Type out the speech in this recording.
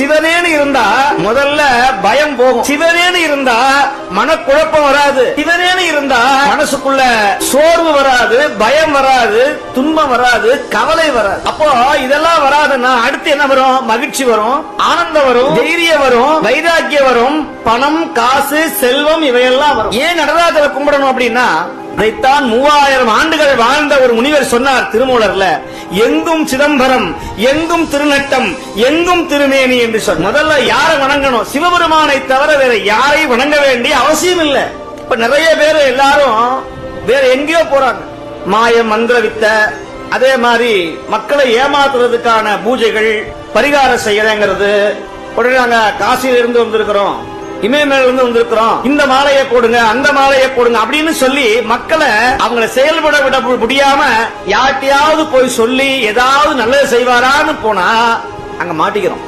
சிவனேன்னு இருந்தா முதல்ல பயம் போகும். சிவனேன்னு இருந்தா மனக்குழப்பம் வராது. சிவனேன்னு இருந்தா மனசுக்குள்ள சோர்வு வராது பயம் வராது துன்பம் வராது கவலை வராது. அப்போ இதெல்லாம் வராதுன்னா அடுத்து என்ன வரும்? மகிழ்ச்சி வரும் ஆனந்தம் வரும் தைரியம் வரும் வைராக்கியம் வரும் பணம் காசு செல்வம் இவையெல்லாம் வரும். ஏன் நடராஜரை கும்பிடணும் அப்படின்னா இதைத்தான் மூவாயிரம் ஆண்டுகள் வாழ்ந்த ஒரு முனிவர் சொன்னார் திருமூலர்ல. எங்கும் சிதம்பரம் எங்கும் திருநட்டம் எங்கும் திருமேனி என்று சொன்ன முதல்ல யாரை வணங்கணும்? சிவபெருமானை தவிர வேற யாரை வணங்க வேண்டிய அவசியம் இல்ல. இப்ப நிறைய பேர் எல்லாரும் வேற எங்கேயோ போறாங்க. மாய மந்திர வித்த அதே மாதிரி மக்களை ஏமாத்துறதுக்கான பூஜைகள் பரிகாரம் செய்யறேங்கிறது. உடனே நாங்க காசியில இருந்து வந்திருக்கிறோம். இமயமேல இருந்து வந்திருக்கிறோம். இந்த மாலையை போடுங்க அந்த மாலையை போடுங்க அப்படின்னு சொல்லி மக்களை அவங்கள செயல்பட விட முடியாம யார்கிட்டயாவது போய் சொல்லி ஏதாவது நல்லது செய்வாரான்னு போனா அங்க மாட்டிக்கிறோம்.